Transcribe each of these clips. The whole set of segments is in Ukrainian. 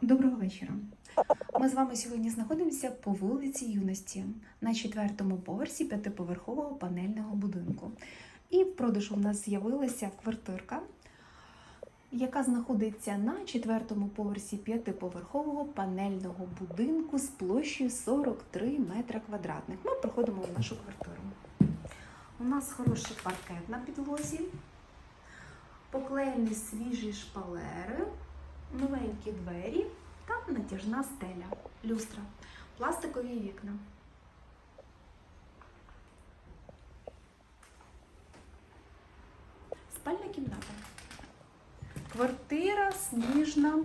Доброго вечора. Ми з вами сьогодні знаходимося по вулиці Юності на четвертому поверсі п'ятиповерхового панельного будинку. І в продажу в нас з'явилася квартирка, яка знаходиться на четвертому поверсі п'ятиповерхового панельного будинку з площею 43 метра квадратних. Ми проходимо в нашу квартиру. У нас хороший паркет на підлозі, поклеєні свіжі шпалери, новенькі двері та натяжна стеля, люстра, пластикові вікна. Спальна кімната. Квартира сніжна.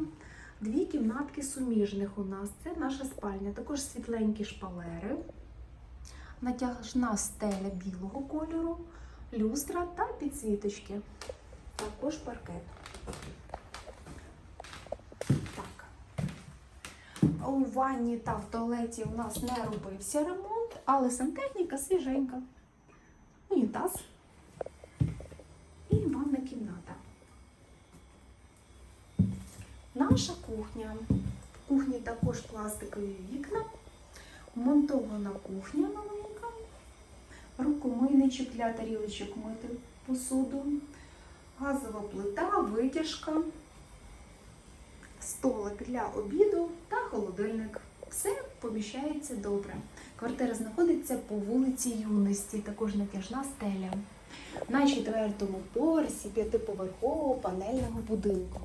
Дві кімнатки суміжних у нас. Це наша спальня. Також світленькі шпалери, натяжна стеля білого кольору, люстра та підсвіточки. Також паркет. У ванні та в туалеті у нас не робився ремонт, але сантехніка свіженька. Унітаз і ванна кімната. Наша кухня. В кухні також пластикові вікна, монтована кухня новенька, рукомийничок для тарілочок мити посуду, газова плита, витяжка, столик для обіду та холодильник. Все поміщається добре. Квартира знаходиться по вулиці Юності, також натяжна стеля. На четвертому поверсі п'ятиповерхового панельного будинку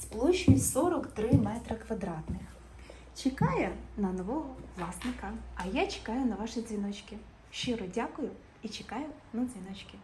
з площею 43 метри квадратних. Чекає на нового власника. А я чекаю на ваші дзвіночки. Щиро дякую і чекаю на дзвіночки.